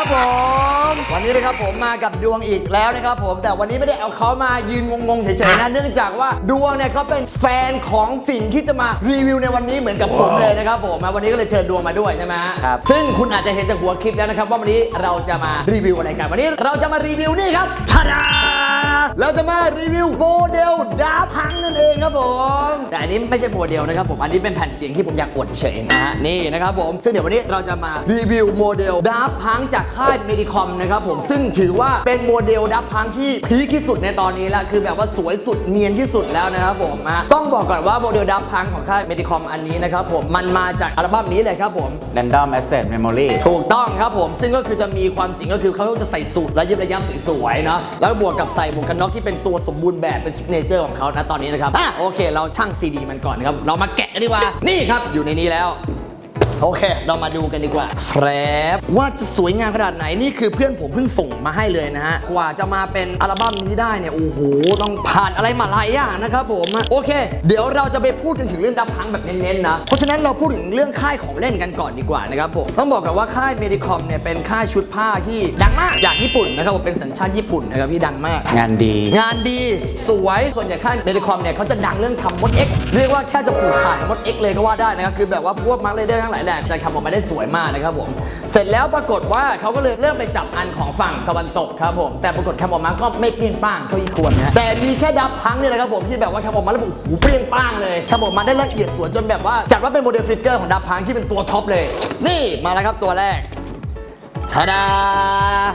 ดีครับผม วันนี้นะครับผมมากับดวงอีกแล้วนะครับผม แต่วันนี้ไม่ได้เอาเขามายืนงงๆเฉยๆนะ เนื่องจากว่าดวงเนี่ยเขาเป็นแฟนของสิ่งที่จะมารีวิวในวันนี้เหมือนกับผมเลยนะครับผมมาวันนี้ก็เลยเชิญดวงมาด้วยใช่ไหมฮะครับ ซึ่งคุณอาจจะเห็นจากหัวคลิปแล้วนะครับว่าวันนี้เราจะมารีวิวอะไรกัน วันนี้เราจะมารีวิวนี่ครับทาดา เราจะมารีวิวโมเดลดาพังนั่นเองครับผม แต่อันนี้ไม่ใช่โมเดลนะครับผม อันนี้เป็นแผ่นเสียงที่ผมอยากอวดเฉยๆนะฮะ นี่นะครับผม ซึ่งเดี๋ยววันนี้เราจะมารีวิวโมเดลดาพังจากค่ายเมดิคอมนะครับผม ซึ่งถือว่าเป็นโมเดลดาพังที่พีคที่สุดในตอนนี้ล้วคือแบบว่าสวยสุดเนียนที่สุดแล้วนะครับผมะต้องบอกก่อนว่าโมเดลดาพังของค่ายเมดิคอมอันนี้นะครับผม มันมาจากอัลบั้มนี้เลยครับผม Random Access Memory ถูกต้องครับผม ซึ่งก็คือจะมีความจริงก็คือเขาจะใส่สูตรระยิบระยับสวยๆเนาะแล้วบวกกับใส่หมวกกันน็อกที่เป็นตัวสมบูรณ์แบบเป็นซิกเนเจอร์ของเขานะตอนนี้นะครับอะโอเค เราช่างซีดีมันก่อนนะครับเรามาแกะกันดีกว่านี่ครับอยู่ในนี้แล้ว โอเค เรามาดูกันดีกว่าแฟรบว่าจะสวยงามขนาดไหนนี่คือเพื่อนผมเพิ่งส่งมาให้เลยนะฮะ กว่าจะมาเป็นอัลบั้มนี้ได้เนี่ย โอ้โห ต้องผ่านอะไรมาหลายอย่างนะครับผม โอเค เดี๋ยวเราจะไปพูดกันถึงเรื่องดับพังแบบเน้นๆนะ เพราะฉะนั้นเราพูดถึงเรื่องค่ายของเล่นกันก่อนดีกว่านะครับผม ต้องบอกกันว่าค่ายเมดิคอมเนี่ยเป็นค่ายชุดผ้าที่ดังมากจากญี่ปุ่นนะครับผมเป็นสัญชาติญี่ปุ่นนะครับที่ดังมาก งานดี งานดี สวยส่วนใหญ่ค่ายเมดิคอมเนี่ยเขาจะดังเรื่องทำมด X เรียกว่าแค่จะผูกขาดมด X เลยก็ว่าได้นะครับคือแบบว่าพวกมาร์เลเดอร์ทั้งหลายแหล่จะทำออกมาได้สวยมากนะครับผม เสร็จแล้วปรากฏว่าเขาก็เลยเริ่มไปจับอันของฝั่งตะวันตกครับผม แต่ปรากฏทำออกมาก็ไม่เปรี้ยงป้างเท่าที่ควรนะ แต่มีแค่ดับพังเนี่ยนะครับผมที่แบบว่าทำออกมาแล้วแบบโอ้โหเปรี้ยงป้างเลยทำออกมาได้ละเอียดสวยจนแบบว่าจัดว่าเป็นโมเดลฟิกเกอร์ของดับพังที่เป็นตัวท็อปเลย นี่มาแล้วครับตัวแรกทาดา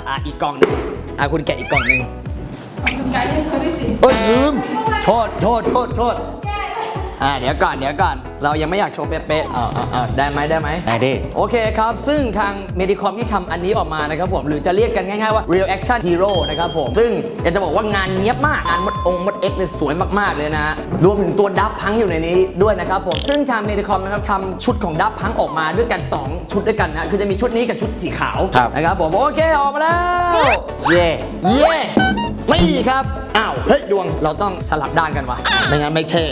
อะอีกกล่องหนึงอะคุณแกะอีกกล่องหนึง คุณไกด์ให้เขาด้วยสิ เอ้ยลืมโทษโทษโทษโทษ อ่าเดี๋ยวก่อนเดี๋ยวก่อนเรายังไม่อยากโชว์เป๊ะๆอ่าอ่าอ่าได้ไหมได้ไหม ได้ดิ โอเคครับ ซึ่งทาง Medicom ที่ทำอันนี้ออกมานะครับผม หรือจะเรียกกันง่ายๆว่า Real Action Hero นะครับผม ซึ่งอยากจะบอกว่างานเนี้ยบมาก งานมดองค์มด X เนี่ยสวยมากๆเลยนะ รวมถึงตัวดับพังอยู่ในนี้ด้วยนะครับผม ซึ่งทาง Medicom นะครับทำชุดของดับพังออกมาด้วยกัน 2 ชุดด้วยกันนะ คือจะมีชุดนี้กับชุดสีขาวครับ นะครับผม โอเคออกมาแล้ว เย่เย้นี่ครับ อ้าว เฮ้ย ดวงเราต้องสลับด้านกันวะไม่งั้นไม่เท่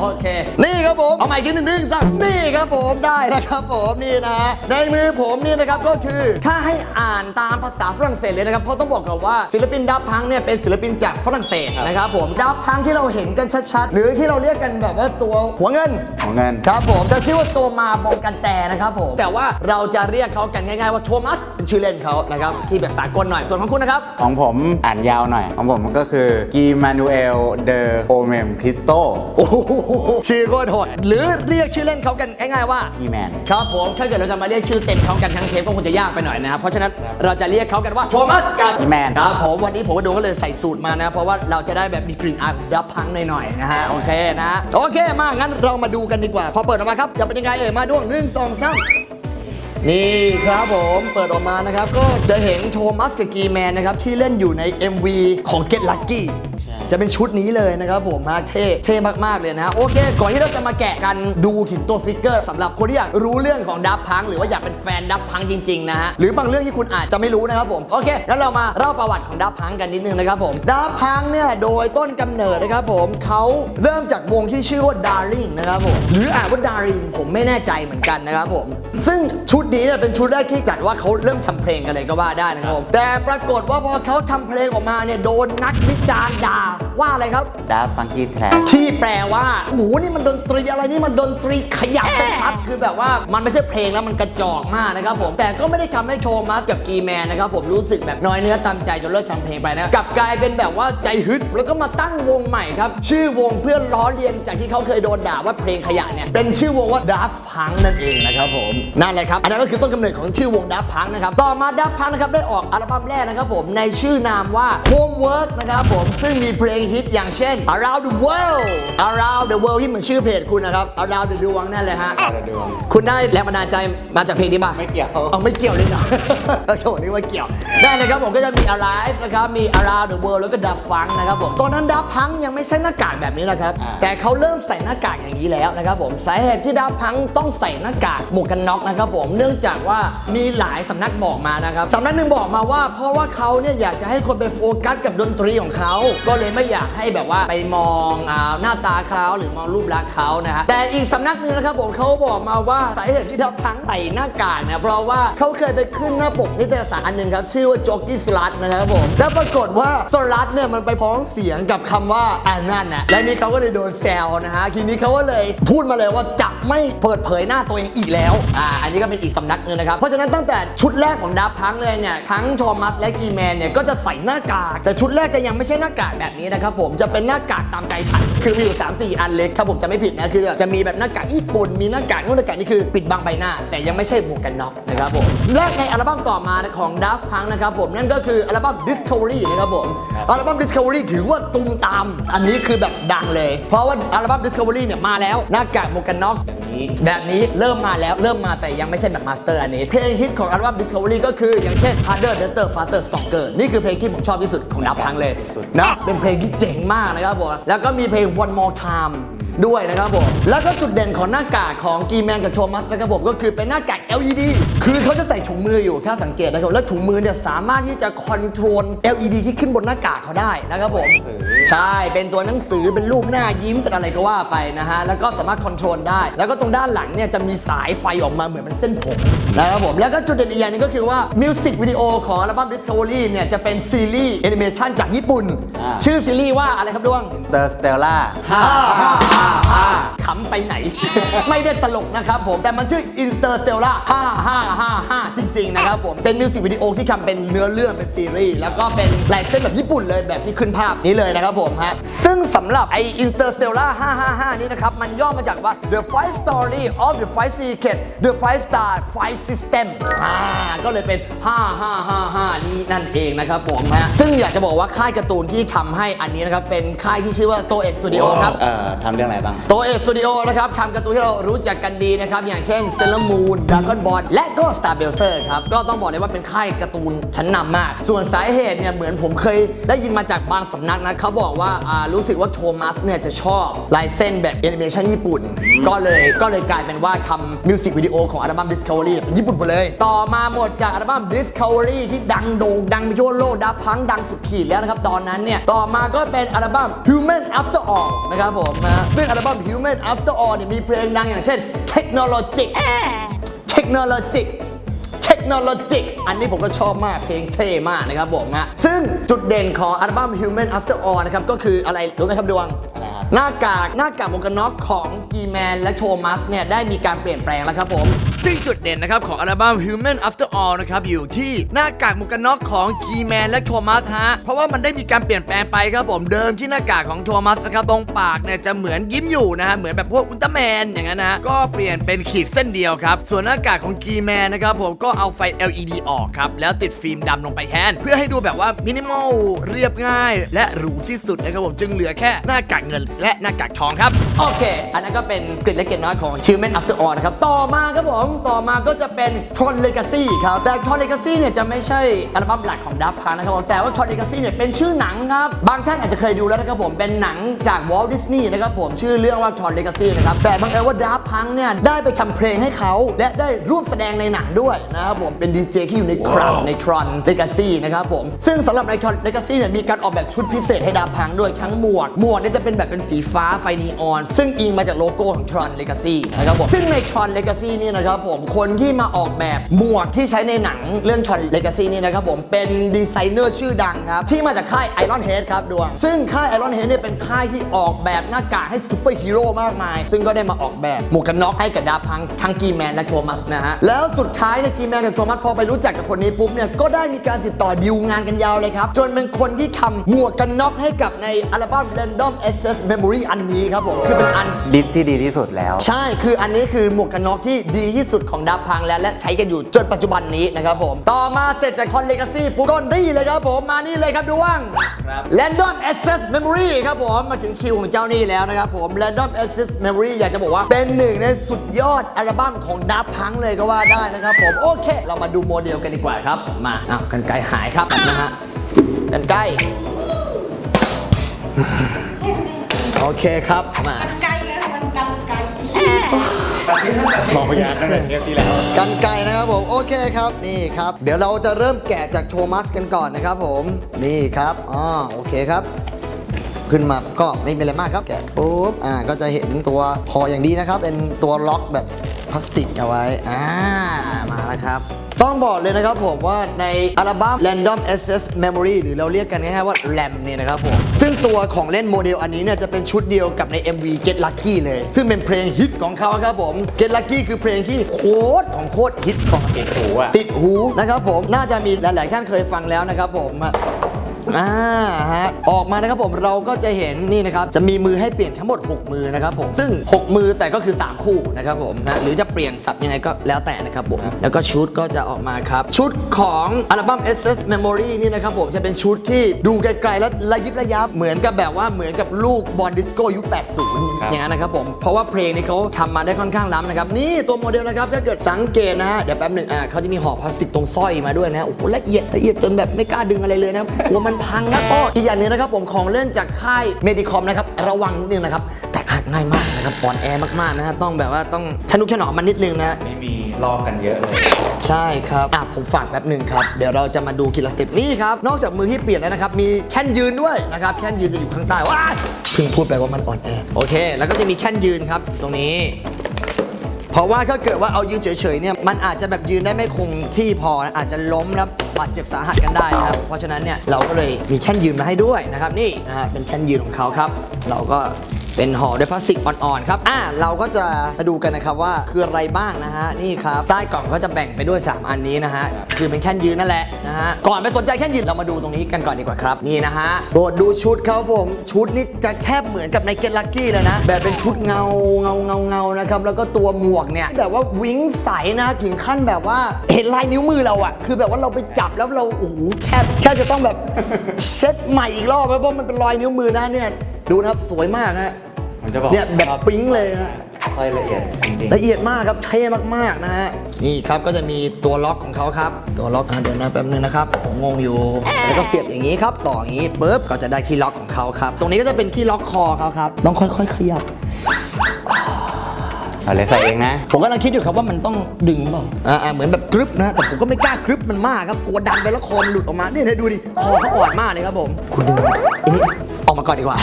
โอเค นี่ครับผม เอาใหม่อีกนิดนึงสักนี่ครับผมได้นะครับผมนี่นะ ในมือผมนี่นะครับก็คือถ้าให้อ่านตามภาษาฝรั่งเศสเลยนะครับเพราะต้องบอกก่อนว่าศิลปินดับพังเนี่ยเป็นศิลปินจากฝรั่งเศสนะครับผมดับพังที่เราเห็นกันชัดๆ หรือที่เราเรียกกันแบบว่าตัวหัวเงิน ของเงิน ครับผมจะชื่อว่าโตมาบองกันแต่นะครับผม แต่ว่าเราจะเรียกเขากันง่ายๆว่าโทมัสเป็นชื่อเล่นเขานะครับที่แบบสากลหน่อยส่วนของคุณนะครับ ของผมอ่านยาวหน่อย ของผมก็คือกีมานูเอลเดอโอเมมคริสโตโอ้โหชื่อโคตรโหดหรือเรียกชื่อเล่นเขากันง่ายๆว่า กีแมนครับผมถ้าเกิดเราจะมาเรียกชื่อเต็มเขากันทั้งเทปก็คงจะยากไปหน่อยนะครับเพราะฉะนั้นเราจะเรียกเขากันว่าโทมัสกับอีแมนครับผมวันนี้ผมกับดวงก็เลยใส่สูตรมานะเพราะว่าเราจะได้แบบมีกลิ่นอายดับพังหน่อยๆนะฮะโอเคนะโอเคมางั้นเรามาดูกันดีกว่า พอเปิดออกมาครับจะเป็นยังไงเอ่ยมาดวงหนึ่งสองสาม นี่ครับผมเปิดออกมานะครับ ก็จะเห็นโทมัสกับกีแมนนะครับ ที่เล่นอยู่ใน MV ของ Get Lucky จะเป็นชุดนี้เลยนะครับผมฮะเท่เท่มากๆเลยนะโอเค ก่อนที่เราจะมาแกะกันดูถึงตัวฟิกเกอร์สำหรับคนที่อยากรู้เรื่องของดับพัง หรือว่าอยากเป็นแฟนดับพังจริงๆนะฮะหรือบางเรื่องที่คุณอาจจะไม่รู้นะครับผมโอเคงั้นเรามาเล่าประวัติของดับพังกันนิดนึงนะครับผมดับพังเนี่ยโดยต้นกำเนิดนะครับผมเขาเริ่มจากวงที่ชื่อว่า Darling นะครับผมหรืออ่านว่า Darling ผมไม่แน่ใจเหมือนกันนะครับผมซึ่งชุดนี้เนี่ยเป็นชุดแรกที่จัดว่าเขาเริ่มทำเพลงกันเลยก็ว่าได้นะครับผมแต่ปรากฏว่าพอเขาทำเพลงออกมาเนี่ยโดนนักวิจารณ์ด่าว่าอะไรครับดับฟังกี้แทร็กที่แปลว่าโอ้โหนี่มันดนตรีอะไรนี่มันดนตรีขยับชัดๆคือแบบว่ามันไม่ใช่เพลงแล้วมันกระจอกมากนะครับผมแต่ก็ไม่ได้ทำให้โทมัสกับกีแมนนะครับผมรู้สึกแบบน้อยเนื้อตามใจจนเลิกทำเพลงไปนะกลับกลายเป็นแบบว่าใจฮึดแล้วก็มาตั้งวงใหม่ครับ ชื่อวงเพื่อล้อเลียนจากที่เขาเคยโดนด่าว่าเพลงขยะเนี่ยเป็นชื่อวงว่าดับพังนั่นเองนะครับผมนั่นแหละครับอันนั้นก็คือต้นกำเนิดของชื่อวงดับพังนะครับต่อมาดับพังนะครับได้ออกอัลบั้มแรกนะครับผมในชื่อนามว่า Homework นะครับผมซึ่งมีเพลงฮิตอย่างเช่น Around the World Around the World ที่เหมือนชื่อเพจคุณนะครับ Around the ดวงนั่นเลยฮะดวงคุณได้แรงบันดาลใจมาจากเพลงนี้ป่ะไม่เกี่ยวเอาไม่เกี่ยวเลยเนาะโถนี่ว่าเกี่ยว ได้นะครับผมก็จะมี Alive นะครับมี Around the World แล้วก็ Daft Punk นะครับผมตอนนั้น Daft Punk ยังไม่ใช่หน้ากากแบบนี้นะครับอ่าแต่เขาเริ่มใส่หน้ากากอย่างนี้แล้วนะครับผมสาเหตุที่ Daft Punk ต้องใส่หน้ากากหมวกกันน็อกนะครับผมเนื่องจากว่ามีหลายสำนักบอกมานะครับสำนักหนึ่งบอกมาว่า เพราะว่าเขาเนี่ยอยากจะให้คนไปโฟกัสกับดนตรีของเขาก็เลยไม่อยากให้แบบว่าไปมองอหน้าตาเขาหรือมองรูปลักษณ์เขานะฮะแต่อีกสำนักหนึ่งนะครับผมเขาบอกมาว่าสาเหตุที่ดับพังใส่หน้ากากเนี่ยเพราะว่าเขาเคยไปขึ้นหน้าปกนิตยสารอันหนึ่งครับชื่อว่าจ็อกกี้สลัดนะครับผมแล้วปรากฏว่าสลัดเนี่ยมันไปพ้องเสียงกับคำว่าอ่านั่นนะและนี่เขาก็เลยโดนแซวนะฮะทีนี้เขาก็เลยพูดมาเลยว่าจะไม่เปิดเผยหน้าตัวเองอีกแล้วอ่าอันนี้ก็เป็นอีกสำนักหนึ่งนะครับเพราะฉะนั้นตั้งแต่ชุดแรกของดับพังเลยเนี่ยทั้งโทมัสและกีแมนเนี่ยก็จะใส่หน้ากาก แต่ชุดแรกจะยังไม่ใช่หน้ากากแบบนี้นะครับผมจะเป็นหน้ากากตามใจฉันคือมีอยู่3 4 อันเล็กครับผมจะไม่ผิดนะคือจะมีแบบหน้ากากญี่ปุ่นมีหน้ากากนู่นหน้ากากนี่คือปิดบังใบหน้า แต่ยังไม่ใช่หมวกกันน็อกนะครับผมและในอัลบั้มต่อมาของดับพังนะครับผมนั่นก็คืออัลบั้ม Discovery นะครับผมอัลบั้ม Discovery ถือว่าตุมตาม อันนี้คือแบบดังเลย เพราะว่าอัลบั้ม Discovery เนี่ยมาแล้วหน้ากากหมวกกันน็อก แบบนี้เริ่มมาแล้วเริ่มมาแต่ยังไม่ใช่แบบมาสเตอร์อันนี้ เพลงฮิตของอัลบั้ม Discovery ก็คืออย่างเช่น Harder Better Faster Stronger นี่คือเพลงที่ผมชอบที่สุดของดับพังเลยนะเป็นเพลงที่เจ๋งมากนะครับผมแล้วก็มีเพลง One More Time ด้วยนะครับผม แล้วก็จุดเด่นของหน้ากากของกีแมนกับโทมัสนะครับผมก็คือเป็นหน้ากาก LED คือเขาจะใส่ถุงมืออยู่ถ้าสังเกตนะครับแล้วถุงมือเนี่ยสามารถที่จะคอนโทรล LED ที่ขึ้นบนหน้ากากเขาได้นะครับผมใช่เป็นตัวหนังสือเป็นรูปหน้ายิ้มเป็นอะไรก็ว่าไปนะฮะแล้วก็สามารถคอนโทรลได้ แล้วก็ตรงด้านหลังเนี่ยจะมีสายไฟออกมาเหมือนเป็นเส้นผมนะครับผมแล้วก็จุดเด่นอีกอย่างหนึงก็คือว่ามิวสิกวิดีโอของอัลบั้ม Discovery เนี่ยจะเป็นซีรีส์แอนิเมชันจากญี่ปุ่นอ่าชื่อซีรีส์ว่าอะไรครับดวง The Stella ขำไปไหน ไม่ได้ตลกนะครับผม แต่มันชื่อ Interstellar 5555 จริง ๆ นะครับผม เป็นมิวสิกวิดีโอที่ทำเป็นเนื้อเรื่องเป็นซีรีส์แล้วก็เป็นลายเส้นแบบญี่ปุ่นเลยแบบที่ขึ้นภาพนี้เลยนะครับผมฮะ ซึ่งสำหรับไอ Interstellar 555 นี้นะครับ มันย่อมาจากว่า The Fight Story of the Fight Secret The Fight Star Fight System อ่าก็เลยเป็น 5555 นี้นั่นเองนะครับผมฮะ ซึ่งอยากจะบอกว่าค่ายการ์ตูนที่ทำให้อันนี้นะครับเป็นค่ายที่ชื่อว่าโตเอ็กสตูดิโอครับ เอ่อทำเรื่องอะไรบ้างตัวเอฟสตูดิโอนะครับทำการ์ตูนที่เรารู้จักกันดีนะครับ อย่างเช่นเซเลมูนดราก้อนบอลและก็สตาร์เบลเซอร์ครับ ก็ต้องบอกเลยว่าเป็นค่ายการ์ตูนชั้นนำมาก ส่วนสาเหตุเนี่ยเหมือนผมเคยได้ยินมาจากบางสำนักนะเขาบอกว่ารู้สึกว่าโทมัสเนี่ยจะชอบลายเส้นแบบแอนิเมชันญี่ปุ่น ก็เลยก็เลยกลายเป็นว่าทำมิวสิกวิดีโอของอัลบั้ม Discovery เป็นญี่ปุ่นหมดเลย ต่อมาหมดจากอัลบั้ม Discovery ที่ดังโด่งดังไปทั่วโลกดับพังดังสุดขีดแล้วนะครับตอนนั้นเนี่ยต่อมาก็เป็นอัลบั้ม Human After All นะครับผมนะซึ่งอัลบั้ม Human After All เนี่ยมีเพลงดังอย่างเช่น Technologic Technologic เทค โนโลยีอันนี้ผมก็ชอบมากเพลงเท่มากนะครับผมนะซึ่งจุดเด่นของอัลบั้ม Human After All นะครับก็คืออะไรรู้ไหมครับดวงอะไรครับหน้ากากหน้ากากหมวกกันน็อกของกีแมนและโทมัสเนี่ยได้มีการเปลี่ยนแปลงแล้วครับผม ซึ่งจุดเด่นนะครับของอัลบั้ม Human After All นะครับอยู่ที่หน้ากากหมวกกันน็อกของกีแมนและโทมัสฮะเพราะว่ามันได้มีการเปลี่ยนแปลงไปครับผมเดิมที่หน้ากากของโทมัสนะครับตรงปากเนี่ยจะเหมือนยิ้มอยู่นะฮะเหมือนแบบพวกอุลตร้าแมนอย่างนั้นนะก็เปลี่ยนเป็นขีดเส้นเดียวครับส่วนหน้ากากของกีแมนนะครับผมก็เอาไฟ LED ออกครับ แล้วติดฟิล์มดำลงไปแทน เพื่อให้ดูแบบว่ามินิมอลเรียบง่าย และหรูที่สุดนะครับผมจึงเหลือแค่หน้ากากเงินและหน้ากากทองครับ โอเค อันนั้นก็เป็นเกร็ดเล็กเกร็ดน้อยของ Human After All นะครับ ต่อมาครับผม ต่อมาก็จะเป็น Tron Legacy ครับ แต่ Tron Legacy เนี่ยจะไม่ใช่อัลบั้มหลักของดับพังนะครับผมแต่ว่า Tron Legacy เนี่ยเป็นชื่อหนังครับ บางท่านอาจจะเคยดูแล้วนะครับผม เป็นหนังจาก Walt Disney นะครับผม ชื่อเรื่องว่า Tron Legacy นะครับ แต่บังเอิญว่าดับพังเนี่ยได้ไปทำเพลงให้เขา และได้ร่วมแสดงในหนังด้วยนะครับผมเป็นดีเจที่อยู่ในคราใน Tron Legacy นะครับผม ซึ่งสำหรับใน Tron Legacy เนี่ยมีการออกแบบชุดพิเศษให้ดับพังด้วยทั้งหมวก หมวกเนี่ยจะเป็นแบบเป็นสีฟ้าไฟนีออน ซึ่งอิงมาจากโลโก้ของ Tron Legacy นะครับผมซึ่งใน Tron Legacy นี่นะครับผมคนที่มาออกแบบหมวกที่ใช้ในหนังเรื่อง Tron Legacy นี่นะครับผมเป็นดีไซเนอร์ชื่อดังครับที่มาจากค่าย Iron Head ครับดวง ซึ่งค่าย Iron Head เนี่ยเป็นค่ายที่ออกแบบหน้ากากให้ซูเปอร์ฮีโร่มากมาย ซึ่งก็ได้มาออกแบบหมวกกันน็อกให้กับดาพังทั้งกีแมนและโทมัสนะฮะแล้วสุดท้ายเนี่ยกีแมนกับโทมัสพอไปรู้จักกับคนนี้ปุ๊บเนี่ยก็ได้มีการติดต่อดีลงานกันยาวเลยครับ จนเป็นคนที่ทำหมวกกันน็อกให้กับในอัลบั้ม Random Access Memory อันนี้ครับผมคือเป็นอันดิสที่ดีที่สุดแล้ว ใช่คืออันนี้คือหมวกกันน็อกที่ดีที่สุดของดับพังแล้วและใช้กันอยู่จนปัจจุบันนี้นะครับผมต่อมาเสร็จจากคอนเลกาซี่ปุ๊บก็นี่เลยครับผมมานี่เลยครับดวงครับ Random Access Memory ครับผมมาถึงคิวของเจ้านี่แล้วนะครับผม Random Access Memory อยากจะบอกว่าเป็นหนึ่งในสุดยอดอัลบั้มของดับพังเลยก็ว่าได้นะครับผมโอเคเรามาดูโมเดลกันดีกว่าครับ มาอ้าวกันไกลหายครับนะฮะกันไกลโอเคครับ มามันไกลเลยมันกันไกลมองพยานตั้งแต่เทปที่แล้วกันไก่นะครับผมโอเคครับนี่ครับ เดี๋ยวเราจะเริ่มแกะจากโทมัสกันก่อนนะครับผมนี่ครับอ๋อโอเคครับ ขึ้นมาก็ไม่เป็นอะไรมากครับแกะปุ๊บอ่าก็จะเห็นตัวห่ออย่างดีนะครับ เป็นตัวล็อกแบบพลาสติกเอาไว้อ่ามาแล้วครับต้องบอกเลยนะครับผมว่าในอัลบั้ม Random Access Memory หรือเราเรียกกันง่ายๆว่า RAM เนี่ยนะครับผม ซึ่งตัวของเล่นโมเดลอันนี้เนี่ยจะเป็นชุดเดียวกับใน MV Get Lucky เลย ซึ่งเป็นเพลงฮิตของเขาครับผม Get Lucky คือเพลงที่โคตรของโคตรฮิตของติดหูอะติดหูนะครับผมน่าจะมีหลายๆท่านเคยฟังแล้วนะครับผม อ่าฮะออกมานะครับผมเราก็จะเห็นนี่นะครับจะมีมือให้เปลี่ยนทั้งหมด 6 มือนะครับผมซึ่ง 6 มือแต่ก็คือ 3 คู่นะครับผมนะหรือจะเปลี่ยนสับยังไงก็แล้วแต่นะครับผมแล้วก็ชุดก็จะออกมาครับ ชุดของอัลบั้ม SS Memory นี่นะครับผมจะเป็นชุดที่ดูไกลๆแล้วระยิบระยับเหมือนกับแบบว่าเหมือนกับลูกบอลดิสโก้ยุค 80ครับอย่างนั้นนะครับผมเพราะว่าเพลงนี้เขาทำมาได้ค่อนข้างล้ำนะครับนี่ตัวโมเดลนะครับถ้าเกิดสังเกตนะฮะเดี๋ยวแป๊บหนึ่งอะเขาจะมีห่อพลาสติกตรงสร้อยมาด้วยนะโอ้โหละเอียดละเอียดจนแบบไม่กล้าดึงอะไรเลยนะกลัวมันพังนะอ้ออีกอย่างหนึงนะครับผมของเล่นจากค่ายเมดิคอมนะครับระวังนิดนึงนะครับแต่อาจง่ายมากนะครับอ่อนแอมากๆนะฮะต้องแบบว่าต้องทนุถนอมมันนิดนึงนะไม่มีลอกกันเยอะเลย ใช่ครับอะผมฝากแป๊บหนึ่งครับเดี๋ยวเราจะมาดูคิลสเต็ปนี่ครับนอกจากมือที่เปลี่ยนแล้วนะครับมีแค่นยืนด้วยนะครับแค่นยืนจะอยู่ข้างใต้ว้ายเพิ่งพูดไปว่ามันอ่อนแอโอเค แล้วก็จะมีแค่นยืนครับตรงนี้ เพราะว่าถ้าเกิดว่าเอายืนเฉยๆเนี่ยมันอาจจะแบบยืนได้ไม่คงที่พออาจจะล้มแล้วบาดเจ็บสาหัสกันได้นะครับ เพราะฉะนั้นเนี่ยเราก็เลยมีแค่นยืนมาให้ด้วยนะครับนี่นะฮะเป็นแค่นยืนของเขาครับ เราก็ เป็นห่อด้วยพลาสติกอ่อนๆครับ อ่า เราก็จะมาดูกันนะครับว่าคืออะไรบ้างนะฮะ นี่ครับ ใต้กล่องก็จะแบ่งไปด้วย 3 อันนี้นะฮะ คือเป็นแค่นยืนนั่นแหละนะฮะ ก่อนไปสนใจแค่นยืนเรามาดูตรงนี้กันก่อนดีกว่าครับ นี่นะฮะโปรดดูชุดเขาผม ชุดนี่จะแทบเหมือนกับในเกตลักกี้เลยนะ แบบเป็นชุดเงาเงาเงาเงานะครับ แล้วก็ตัวหมวกเนี่ยแบบว่าวิ้งใสนะถึงขั้นแบบว่าเห็นลายนิ้วมือเราอะคือแบบว่าเราไปจับแล้วเรา โอ้โหแค่แค่จะต้องแบบเช็ดใหม่อีกรอบเพราะว่ามันเป็นรอยนิ้วมือนะเนี่ยดูนะครับสวยมากนะผมจะบอกเนี่ยแบบปิ๊งเลยนะค่อยละเอียดจริงละเอียดมากครับเท่มากๆนะฮะนี่ครับก็จะมีตัวล็อกของเขาครับ ตัวล็อกอะเดี๋ยวนะแป๊บนึงนะครับผมงงอยู่แล้วก็เสียบอย่างนี้ครับ ต่ออย่างนี้ปุ๊บก็จะได้ที่ล็อกของเขาครับ ตรงนี้ก็จะเป็นที่ล็อกคอเขาครับต้องค่อย ๆ ขยับๆ เอาเลยใส่เองนะ ผมกำลังคิดอยู่ครับว่ามันต้องดึงเปล่าอ่าๆเหมือนแบบกรึบนะ แต่ผมก็ไม่กล้ากรึบมันมากครับ กลัวดันไปแล้วคอมันหลุดออกมาเนี่ยดูดิ คอเขาอ่อนมากเลยครับผม คุณดึงอันนี้ออกมาก่อนดีกว่า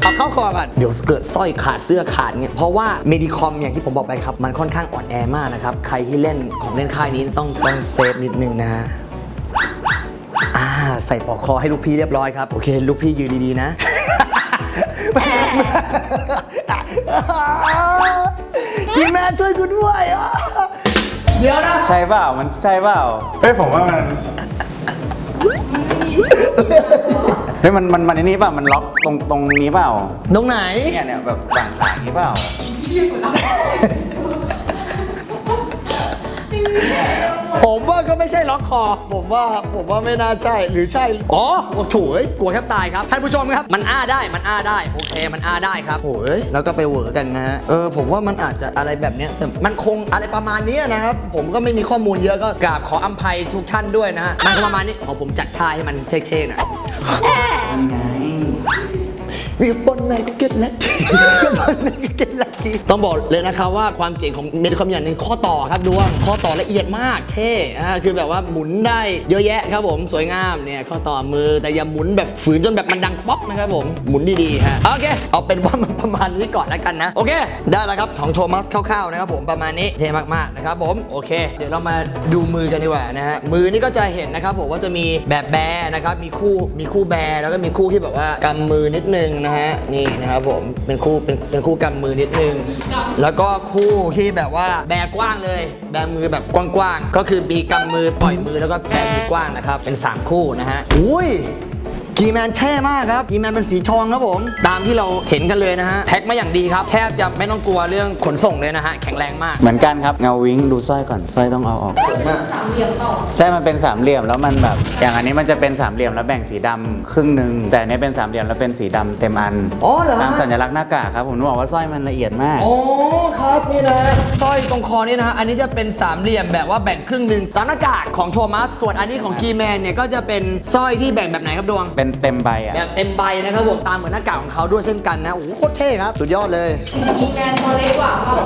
เอาเข้าคอก่อน เดี๋ยวเกิดสร้อยขาดเสื้อขาดเนี่ยเพราะว่าเมดิคอมอย่างที่ผมบอกไปครับ มันค่อนข้างอ่อนแอมากนะครับ ใครที่เล่นของเล่นค่ายนี้ต้องต้องเซฟนิดนึงนะอ่าใส่ปลอกคอให้ลูกพี่เรียบร้อยครับ โอเค ลูกพี่ยืนดีๆนะ กีแมนช่วยกูด้วยอะเดี๋ยวนะใช่เปล่ามันใช่เปล่าเฮ้ยผมว่ามันเฮ้ยมันมันมันไอ้นี่เปล่ามันล็อกตรงตรงนี้เปล่าตรงไหนเนี่ยเนี่ยแบบฝั่งขาอย่างนี้เปล่า ผมว่าก็ไม่ใช่ล็อกคอ ผมว่าผมว่าไม่น่าใช่หรือใช่ อ๋อโอ้โถเอ้ยกลัวแทบตายครับท่านผู้ชมครับ มันอ้าได้มันอ้าได้โอเคมันอ้าได้ครับโอ้ยแล้วก็ไปเหวอกันนะฮะเออผมว่ามันอาจจะอะไรแบบเนี้ยแต่มันคงอะไรประมาณเนี้ยนะครับผมก็ไม่มีข้อมูลเยอะก็กราบขออภัยทุกท่านด้วยนะฮะมันก็ประมาณนี้ขอผมจัดท่าให้มันเท่ๆหน่อย วิวบนไหนก็เก็ตลักกี้วิวบนไหนก็เก็ตลักกี้ต้องบอกเลยนะครับว่าความเจ๋งของเมดิคอมอย่างหนึงข้อต่อครับดวงข้อต่อละเอียดมากเท่อ่าคือแบบว่าหมุนได้เยอะแยะครับผมสวยงามเนี่ยข้อต่อมือแต่อย่าหมุนแบบฝืนจนแบบมันดังป๊อกนะครับผมหมุนดีๆฮะโอเค เอาเป็นว่ามันประมาณนี้ก่อนแล้วกันนะ โอเค ได้แล้วครับของโทมัสคร่าวๆนะครับผมประมาณนี้เท่มากๆนะครับผมโอเค เดี๋ยวเรามาดูมือกันดีกว่านะฮะมือนี่ก็จะเห็นนะครับผมว่าจะมีแบบแบนะครับมีคู่มีคู่แบแล้วก็มีคู่ที่แบบว่ากำมือนิดนึงนะฮะนี่นะครับผมเป็นคู่เป็นเป็นคู่กำมือนิดนึง แล้วก็คู่ที่แบบว่าแบกกว้างเลย แบมือแบบกว้างๆก็คือมีกำมือปล่อยมือแล้วก็แบมือกว้างนะครับเป็นสามคู่นะฮะอุ้ย กีแมนเท่มากครับกีแมนเป็นสีทองครับผม ตามที่เราเห็นกันเลยนะฮะแพ็คมาอย่างดีครับ แทบจะไม่ต้องกลัวเรื่องขนส่งเลยนะฮะแข็งแรงมากเหมือนกันครับเงาวิ้งดูสร้อยก่อนสร้อยต้องเอาออกสามเหลี่ยมต่อใช่มันเป็นสามเหลี่ยมแล้วมันแบบ อย่างอันนี้มันจะเป็นสามเหลี่ยมแล้วแบ่งสีดำครึ่งหนึ่งแต่อันนี้เป็นสามเหลี่ยมแล้วเป็นสีดำเต็มอันอ๋อเหรอฮะตามสัญลักษณ์หน้ากากครับผมนึกบอกว่าสร้อยมันละเอียดมาก อ๋อครับนี่นะสร้อยตรงคอนี่นะฮะอันนี้จะเป็นสามเหลี่ยมแบบว่าแบ่งครึ่งหนึ่งตามหน้ากากของโทมัสส่วนอันนี้ของกีแมนเนี่ยก็จะเป็นสร้อยที่แบ่งแบบไหนครับดวง เป็นเต็มใบอะแบบเต็มใบนะครับผมตามเหมือนหน้ากากของเขาด้วยเช่นกันนะโอ้โหโคตรเท่ครับ สุดยอดเลยมีแมนตัวเล็กกว่าเปล่า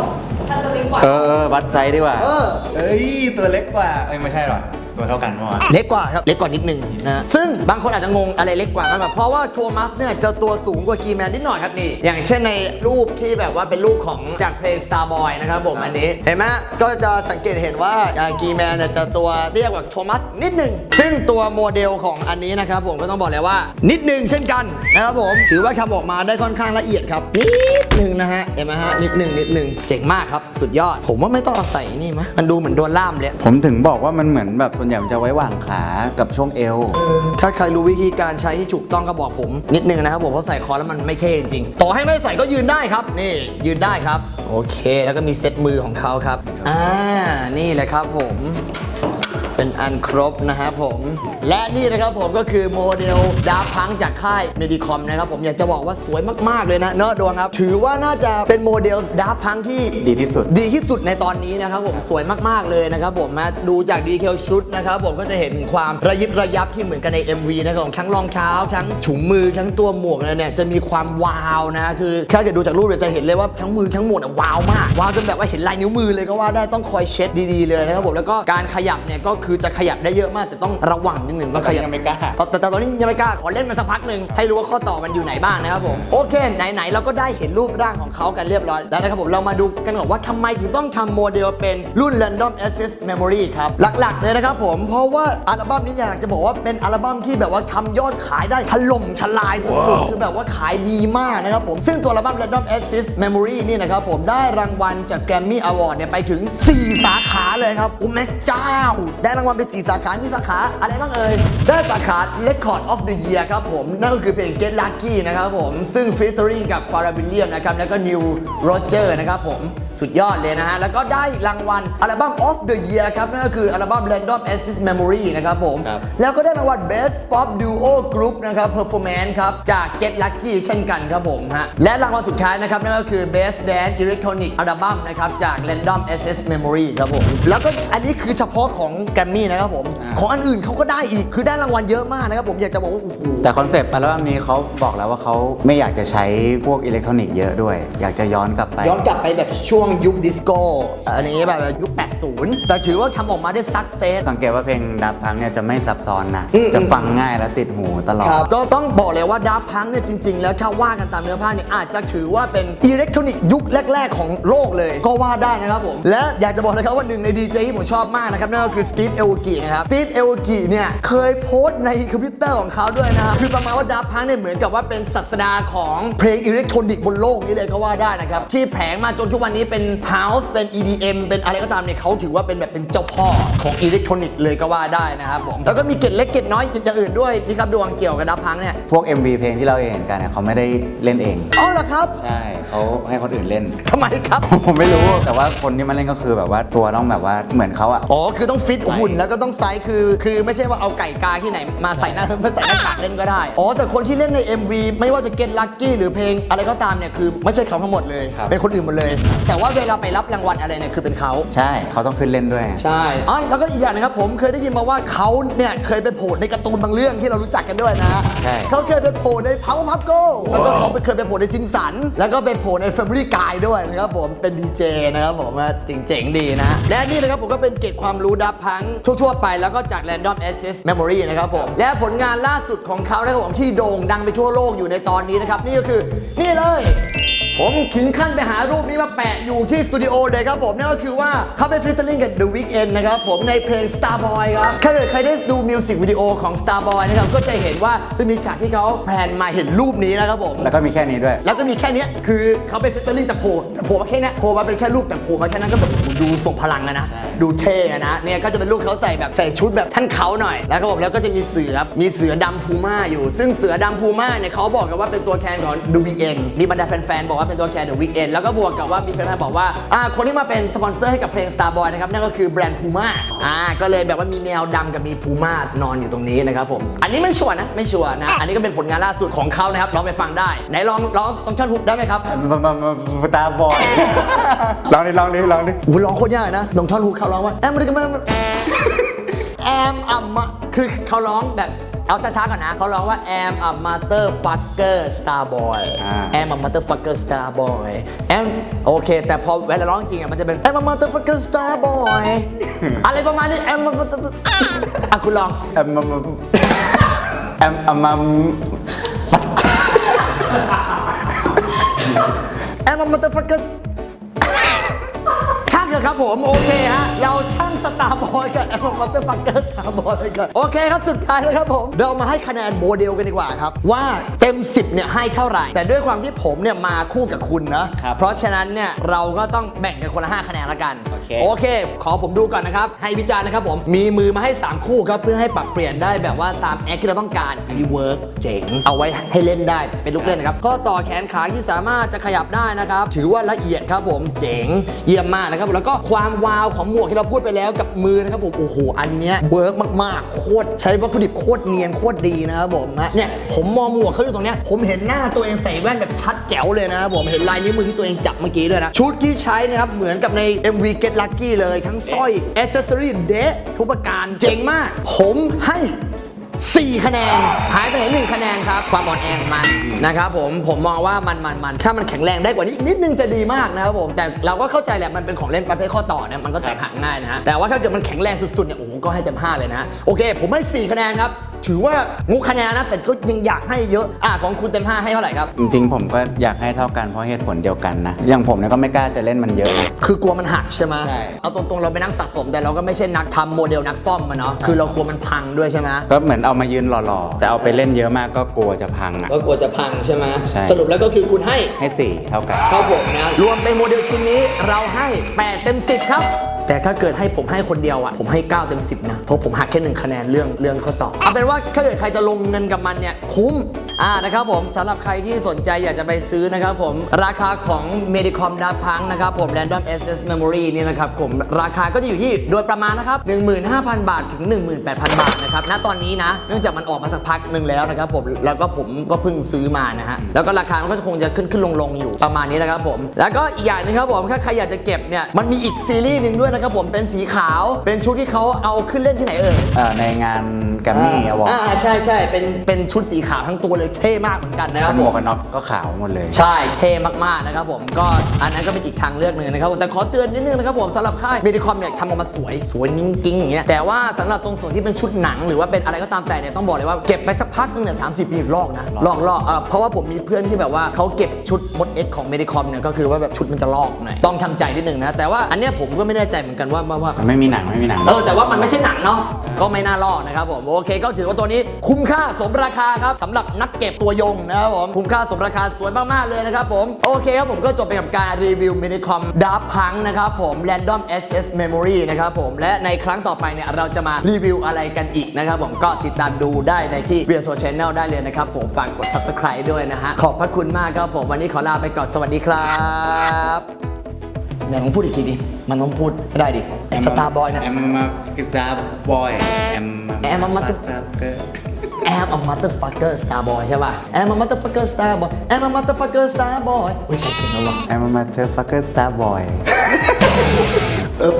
ถ้าตัวเล็กกว่าเออเออวัดไซส์ดีกว่าเออเอ้ยตัวเล็กกว่าเอ้ยไม่ใช่หรอ ตัวเท่ากันปะวะเล็กกว่าครับ เล็กกว่านิดนึงนะ ซึ่งบางคนอาจจะงงอะไรเล็กกว่ากันแบบเพราะว่าโทมัสเนี่ยจะตัวสูงกว่ากีแมนนิดหน่อยครับนี่ อย่างเช่นในรูปที่แบบว่าเป็นรูปของจากเพลง Starboy นะครับผมอันนี้ เห็นไหมก็จะสังเกตเห็นว่ากีแมนเนี่ยจะตัวเรียกกว่าโทมัสนิดหนึ่งซึ่งตัวโมเดลของอันนี้นะครับผมก็ต้องบอกเลยว่า นิดหนึ่งเช่นกันนะครับผม ถือว่าทำออกมาได้ค่อนข้างละเอียดครับนิดหนึ่งนะฮะเห็นไหมฮะนิดหนึ่งนิดหนึ่งเจ๋งมากครับสุดยอด ผมว่าไม่ต้องเอาใส่นี่มะมันดูเหมือนโดนล่ามเลยผมถึงบอกว่ามันเหมือนแบบส่วนใหญ่มันจะไว้วางขากับช่วงเอว ถ้าใครรู้วิธีการใช้ที่ถูกต้องก็บอกผม นิดนึงนะครับผมเพราะใส่คอแล้วมันไม่เท่จริงๆต่อให้ไม่ใส่ก็ยืนได้ครับ นี่ยืนได้ครับ โอเค แล้วก็มีเซตมือของเขาครับอ่านี่แหละครับผม เป็นอันครบนะครับผม และนี่นะครับผมก็คือโมเดลดาพังจากค่ายเมดิคอมนะครับผมอยากจะบอกว่าสวยมากๆเลยนะเนอะดวงครับ ถือว่าน่าจะเป็นโมเดลดาพังที่ดีที่สุด ดีที่สุดในตอนนี้นะครับผมสวยมากๆเลยนะครับผมมาดูจากดีเทลชุดนะครับผมก็จะเห็นความระยิบระยับที่เหมือนกันใน MV นะครับผมทั้งรองเท้าทั้งถุงมือทั้งตัวหมวกเนี่ยจะมีความวาวนะคือถ้าเกิดดูจากรูปเนี่ยจะเห็นเลยว่าทั้งมือทั้งหมวกวาวมากวาวจนแบบว่าเห็นลายนิ้วมือเลยก็ว่าได้ต้องคอยเช็ดดีๆเลยนะครับผมแล้วก็การขยับเนี่ยก็คือจะขยับได้เยอะมาก แต่ต้องระวังนิดหนึ่งต้องขยับยังไม่กล้าแต่แต่ตอนนี้ยังไม่กล้าขอเล่นมันสักพักหนึ่งให้รู้ว่าข้อต่อมันอยู่ไหนบ้างนะครับผมโอเค ไหนๆเราก็ได้เห็นรูปร่างของเขากันเรียบร้อยแล้วนะครับผมเรามาดูกันก่อนว่าทำไมถึงต้องทำโมเดลเป็นรุ่น Random Access Memory ครับหลักๆเลยนะครับผมเพราะว่าอัลบั้มนี้อยากจะบอกว่าเป็นอัลบั้มที่แบบว่าทำยอดขายได้ถล่มทลายสุดๆคือแบบว่าขายดีมากนะครับผมซึ่งตัวอัลบั้ม Random Access Memory นี่นะครับผมได้รางวัลจาก Grammy Award เนี่ยไปถึง 4 สาขาเลยครับโอ้แม่เจ้าได้รางวัลไป4สาขา มีสาขาอะไรบ้างเอ่ย ได้สาขา Record of the Year ครับผม นั่นก็คือเพลง Get Lucky นะครับผม ซึ่ง featuring กับ f a r a b i l l i a m นะครับ แล้วก็ New Roger นะครับผม สุดยอดเลยนะฮะ แล้วก็ได้รางวัลอัลบั้ม of the Year ครับ นั่นก็คืออัลบั้ม Random Access Memory นะครับผม ครับแล้วก็ได้รางวัล Best Pop Duo Group นะครับ Performance ครับ จาก Get Lucky เช่นกันครับผมฮะ และรางวัลสุดท้ายนะครับ นั่นก็คือ Best Dance Electronic Album นะครับ จาก Random Access Memory ครับผม แล้วก็อันนี้คือเฉพาะของแกรมมี่นะครับผม อ่า ของอันอื่นเขาก็ได้อีก คือได้รางวัลเยอะมากนะครับผม อยากจะบอกว่าโอ้โห แต่คอนเซปต์อัลบั้มนี้เขาบอกแล้วว่าเขาไม่อยากจะใช้พวกอิเล็กทรอนิกส์เยอะด้วย อยากจะย้อนกลับไป ย้อนกลับไปแบบช่วงยุคดิสโก้อันนี้แบบยุค 80 แต่ถือว่าทำออกมาได้ซักเซส สังเกตว่าเพลงดับพังเนี่ยจะไม่ซับซ้อนนะ อืม จะฟังง่ายและติดหูตลอด ครับก็ต้องบอกเลยว่าดาร์พังเนี่ยจริง ๆ แล้วถ้าว่ากันตามเนื้อผ้าเนี่ยอาจจะถือว่าเป็นอิเล็กทรอนิกส์ยุคแรก ๆ ของโลกเลย ก็ว่าได้นะครับผม และอยากจะบอกนะครับว่าหนึ่งในดีเจที่ผมชอบมากนะครับนั่นก็คือสตีฟเอลกีนะครับสตีฟเอลกีเนี่ยเคยโพสต์ในคอมพิวเตอร์ของเขาด้วยนะครับคือประมาณว่าดาร์พังเนี่ยเหมือนกับว่าเป็นศาสดาของเพลงอิเล็กทรอนิกส์บนโลกนี้เลยก็ว่าได้นะครับที่แผงมาจนทุกวันนี้เป็น House เป็น EDM เป็นอะไรก็ตามเนี่ยเขาถือว่าเป็นแบบเป็นเจ้าพ่อของอิเล็กทรอนิกส์เลยก็ว่าได้นะครับผมแล้วก็มีเกร็ดเล็กเกร็ดน้อยอย่างอื่นด้วยนี่ครับดวงเกี่ยวกับดาร์พังเนี่ยพวก MV เพลงที่เราเห็นกันเนี่ยเขาไม่ได้เล่นเอง อ๋อเหรอครับ ใช่เขาให้คนอื่นเล่น ทำไมครับ ผมไม่รู้แต่ว่าคนที่มาเล่นก็คือแบบว่าตัวต้องแบบว่าเหมือนเขาอะ อ๋อ คือต้องฟิตใส่หุ่นแล้วก็ต้องไซส์คือ คือไม่ใช่ว่าเอาไก่กาที่ไหนมาใส่หน้าไม่ใส่หน้ากากเล่นก็ได้ อ๋อ แต่คนที่เล่นใน MV ไม่ว่าจะเก็ตลักกี้หรือเพลงอะไรก็ตามเนี่ย คือไม่ใช่เขาทั้งหมดเลยเป็นคนอื่นหมดเลย แต่ว่าเวลาไปรับรางวัลอะไรเนี่ยคือเป็นเขา ใช่เขาต้องขึ้นเล่นด้วย ใช่อ๋อแล้วก็อีกอย่างนะครับผมเคยได้ยินมาว่าเขาเนี่ยเคยไปโผล่ในการ์ตูนบางเรื่องที่เรารู้จักกันด้วยนะใช่เขาเคยไปโผล่ใน Power Puff Go แล้วก็เขาไปเคยไปโผล่ในซิมสัน แล้วก็ไปโผล่ใน Family Guy ด้วยนะครับผมเป็นดีเจนะครับผมว่าเจ๋งๆดีนะ และนี่นะครับผมก็เป็นเก็บความรู้ดับพังทั่วๆไปแล้วก็จาก Random Access Memory นะครับผมและผลงานล่าสุดของเขานะครับผมที่โด่งดังไปทั่วโลกอยู่ในตอนนี้นะครับนี่ก็คือนี่เลย ผมถึงขั้นไปหารูปนี้มาแปะอยู่ที่สตูดิโอเลยครับผมนั่นก็คือว่าเขาไปฟิชเชอร์ลิงกับ The Weeknd นะครับผมในเพลง Starboy ครับถ้าเกิดใครได้ดูมิวสิกวิดีโอของ Starboy นะครับก็จะเห็นว่าจะมีฉากที่เขาแพลนมาเห็นรูปนี้นะครับผมแล้วก็มีแค่นี้ด้วย แล้วก็มีแค่เนี้ยคือเขาไปฟิชเชอร์ลิงแต่โผล่แต่โผล่มาแค่เนี้ยโผล่มาเป็นแค่รูปแต่โผล่มาแค่นั้นก็แบบโอ้โหดูทรงพลังอะนะใช่ดูเท่อะนะเนี่ยก็จะเป็นรูปเขาใส่แบบใส่ชุดแบบท่านเขาหน่อย แล้วก็บอกแล้วก็จะมีเสือมีเสือดำพูม่าอยู่ ซึ่งเสือดำพูม่าเนี่ยเขาบอกกันว่าเป็นตัวแทนของ The Weeknd มีบรรดาแฟนๆบอกว่าเป็นตัวแทน The Weeknd แล้วก็บวกกับว่ามีแฟนๆบอกว่าอ่าคนที่มาเป็นสปอนเซอร์ให้กับเพลง Starboy นะครับนั่นก็คือแบรนด์พูม่าอ่าก็เลยแบบว่ามีแมวดำกับมีพูม่านอนอยู่ตรงนี้นะครับผมอันนี้ไม่ชัวร์นะไม่ชัวร์นะอันนี้ก็เป็นผลงานล่าสุดของเขานะครับลองไปฟังได้ไหนลองลองต้องท่อนฮุกได้ไหมครับมามามาตาบอยลองดิลองดิลองดิโอ้โหร้องโคตรยากนะลงท่อนฮุกเขาร้องว่าแอมมันก็มันแอมอัมมะคือเขาร้องแบบ เอาช้าๆก่อนนะเขาร้องว่า am a motherfucker star boy อ่า am a motherfucker star boy am โอเค แต่พอเวลาร้องจริงอะมันจะเป็น am a motherfucker star boy อะไรประมาณนี้ am a motherfucker อะคุณลองแอมมัมแอมอัมมัม am a motherfucker ช่างเถอะครับผม โอเคฮะ เราช่าง สตาร์บอยกับแอมมอเตอร์ฟักเกอร์สตาร์บอยกันโอเคครับสุดท้ายแล้วครับผม เรามาให้คะแนนโมเดลกันดีกว่าครับ ว่าเต็ม 10เนี่ยให้เท่าไหร่ แต่ด้วยความที่ผมเนี่ยมาคู่กับคุณนะ ครับเพราะฉะนั้นเนี่ยเราก็ต้องแบ่งกันคนละ5คะแนนละกัน โอเค โอเค ขอผมดูก่อนนะครับ ให้วิจารณ์นะครับผม มีมือมาให้ 3 คู่ครับ เพื่อให้ปรับเปลี่ยนได้แบบว่าตามแอคที่เราต้องการรีเวิร์กเจ๋ง เอาไว้ให้เล่นได้เป็นลูกเล่นนะครับ ข้อต่อแขนขาที่สามารถจะขยับได้นะครับ ถือว่าละเอียดครับผม เจ๋ง เยี่ยมมากนะครับ แล้วก็ความวาวของหมวกที่เราพูดไปแล้วล้วกับมือนะครับผมโอ้โหอันเนี้ยเวิร์กมากๆโคตรใช้วัตถุดิบโคตรเนียนโคตรดีนะครับผมนะเนี่ยผมมองหมวกเขาอยู่ตรงเนี้ยผมเห็นหน้าตัวเองใส่แว่นแบบชัดแจ๋วเลยนะครับผมเห็นลายนิ้วมือที่ตัวเองจับเมื่อกี้ด้วยนะชุดที่ใช้นะครับเหมือนกับใน MV Get Lucky เลยทั้งสร้อยอ c c e s s o r y เดทุกประการเจ๋งมาก ผมให้ 4 คะแนน หายไปไหนหนึ่งคะแนนครับ ความอ่อนแอของมันนะครับผมผมมองว่ามันมันมันถ้ามันแข็งแรงได้กว่านี้อีกนิดนึงจะดีมากนะครับผมแต่เราก็เข้าใจแหละมันเป็นของเล่นประเภทข้อต่อเนี่ยมันก็แตกหักง่ายนะฮะแต่ว่าถ้าเกิดมันแข็งแรงสุดๆเนี่ยโอ้โหก็ให้เต็ม5เลยนะโอเค ผมให้ 4 คะแนนครับ ถือว่างุคะแนนนะแต่ก็ยังอยากให้เยอะอะของคุณเต็ม5ให้เท่าไหร่ครับ จริงๆ ผมก็อยากให้เท่ากันเพราะเหตุผลเดียวกันนะ อย่างผมเนี่ยก็ไม่กล้าจะเล่นมันเยอะนะคือกลัวมันหักใช่ไหมใช่ เอาตรงๆเราเป็นนักสะสมแต่เราก็ไม่ใช่นักทำโมเดลนักซ่อมมาเนาะคือเรากลัวมันพังด้วยใช่ไหมก็เหมือนเอามายืนหล่อๆ แต่เอาไปเล่นเยอะมากก็กลัวจะพังอะ ก็กลัวจะพังใช่ไหมใช่ สรุปแล้วก็คือคุณให้ให้สี่เท่ากันครับผมนะรวมเป็นโมเดลชิ้นนี้เราให้ 8 เต็ม 10 ครับ แต่ถ้าเกิดให้ผมให้คนเดียวอะผมให้ 9 เต็ม 10 นะ เพราะผมหักแค่หนึ่งคะแนนเรื่องเรื่องข้อต่อเอาเป็นว่าถ้าเกิดใครจะลงเงินกับมันเนี่ยคุ้มอ่านะครับผมสำหรับใครที่สนใจอยากจะไปซื้อนะครับผมราคาของ Medicom d a p u n k นะครับผม Random SS Memory นี่นะครับผมราคาก็จะอยู่ที่โดยประมาณนะครับ15,000 บาทถึง 18,000 บาทนะครับณตอนนี้นะเนื่องจากมันออกมาสักพักหนึ่งแล้วนะครับผมแล้วก็ผมก็เพิ่งซื้อมานะฮะแล้วก็ราคามันก็คงจะขึ้นขึ้นลงลงอยู่ประมาณนี้นะครับผม แล้วก็อีกอย่างนึงครับผมถ้าใครอยากจะเก็บเนี่ยมันมีอีกซีรีส์หนึ่งด้วยนะครับผมเป็นสีขาวเป็นชุดที่เขาเอาขึ้นเล่นที่ไหนเอ่ยเอ่อในงานแกรมมี่อวอร์ดอ่าใช่ใช่เป็นเป็นชุดสีขาวทั้งตัวเลยเท่มากเหมือนกันนะครับหมผวกมกันน็อกก็ขาวหมดเลย ใช่เท่มากๆนะครับผมก็อันนั้นก็เป็นอีกทางเลือกหนึ่งนะครับผมแต่ขอเตือนนิดนึงนะครับผมสำหรับค่ายมิดิคอมเนี่ยทำออกมาสวยสวยจริงๆอย่างเงี้ยแต่ว่าสำหรับตรงส่วนที่เป็นชุดหนังหรือว่าเป็นอะไรก็ตามแต่เนี่ยต้องบอกเลยว่าเก็บไปสักพักนึงเนี่ยสามสิบปีลอกนะลอกลอกเอ่อเพราะว่าผมมีเพื่อนที่แบบว่าเขาเก็บชุดมดเอ็กของมิดิคอมเนี่ยก็คือว่าแบบชุดมันจะลอกหน่อยต้องทำใจนิดนึงนะแต่ว่าอันเนี้ยผมก็ไม่แน่ใจเหมือนกันว่าว่าว่าไม่มีหนังไม่มีหนัง เออแต่ว่ามันไม่ใช่หนังเนาะก็ไม่น่ารอดนะครับผมโอเคก็ถือว่าตัวนี้คุ้มค่าสมราคาครับสำหรับนักเก็บตัวยงนะครับผมคุ้มค่าสมราคาสวยมากๆเลยนะครับผมโอเคครับผมก็จบไปกับการรีวิวมินิคอมดาร์พังนะครับผม Random SS Memory นะครับผมและในครั้งต่อไปเนี่ยเราจะมารีวิวอะไรกันอีกนะครับผมก็ติดตามดูได้ในที่เบียร์โซชแนลได้เลยนะครับผมฝากกด subscribe ด้วยนะฮะขอบพระคุณมากครับผมวันนี้ขอลาไปก่อนสวัสดีครับ เดี๋ยวลองพูดอีกทีดิ มันต้องพูดให้ได้ดิสตาร์บอยนะแอมมากิซาบอยแอม I'm a mother- I'm a motherfucker star boy ใช่ป่ะ I'm a motherfucker star boy I'm a motherfucker star boy อุ้ยใครเขียนแล้ววะแอมมาเธอฟักเกอร์สตาร์บอยเออ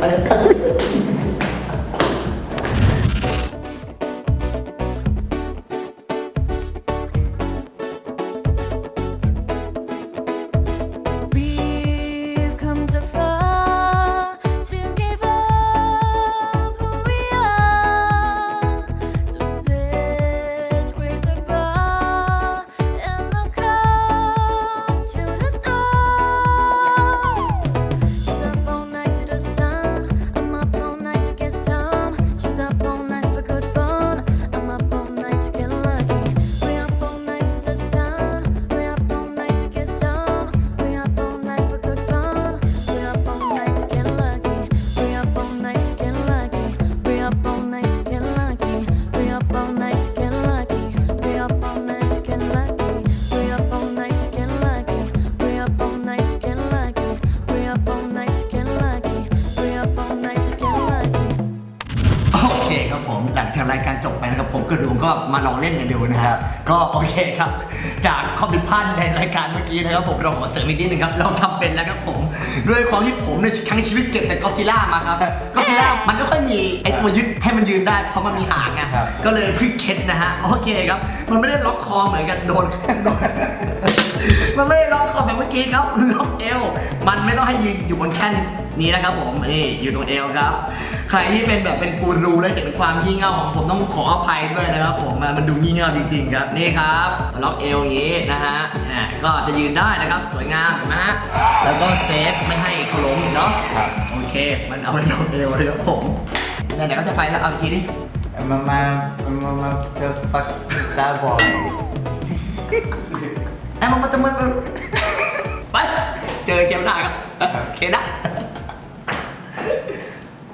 จากข้อผิดพลาดในรายการเมื่อกี้นะครับผมเราขอเสริมอีกนิดนึงครับเราทำเป็นแล้วครับผม ด้วยความที่ผมในทั้งชีวิตเก็บแต่ก็ซิล่ามาครับก็ซิล่ามันไม่ค่อยมีไอตัวยึดให้มันยืนได้เพราะมันมีหางไงครับก็เลยพลิกเคล็ดนะฮะโอเคครับ มันไม่ได้ล็อกคอเหมือนกันโดนโดน มันไม่ได้ล็อกคอแบบเมื่อกี้ครับล็อกเอว มันไม่ต้องให้ยืนอยู่บนแท่นนี้นะครับผมนี่อยู่ตรงเอวครับ ใครที่เป็นแบบเป็นกูรูและเห็นความงี่เง่าของผมต้องขออภัยด้วยนะครับผมมันมันดูงี่เง่าจริงๆครับนี่ครับล็อกเอวอย่างนี้นะฮะอ่าก็จะยืนได้นะครับสวยงามเห็นไหมฮะแล้วก็เซฟไม่ให้เขาล้มเนาะครับโอเค มันเอาไปล็อกเอวเลยครับผมไหนๆก็จะไปแล้วเอาอีกทีดิมามามามาเจอฟักตาบอยไอ้มัน มาตะมันไป เจอเกมหน้าครับโอเคนะ